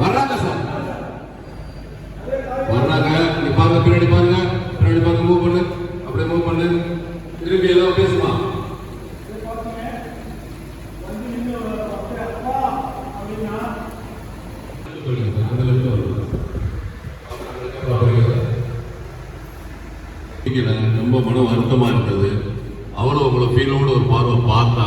வர்றாங்க சார். வர்றாங்க. நீ பாருங்க பின்னாடி பாருங்க. பின்னாடி பாருங்க மூவ் பண்ணு. அப்படியே மூவ் பண்ணு. திருப்பி எல்லாம் பேசுமா? ரொம்ப மன வருத்தமா இருந்தது. அவரும் உங்களை ஃபீலோட ஒரு பார்வை பார்த்தா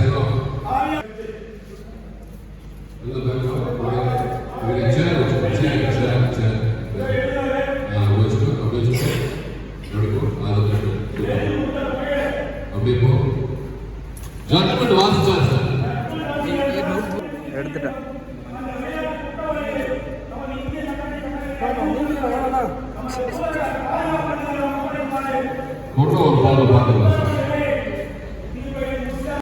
ஜட்மெண்ட் வாசிச்சார் சார் எடுத்துட்டேன். ஒரு பாடம் பார்த்துக்கலாம் சார்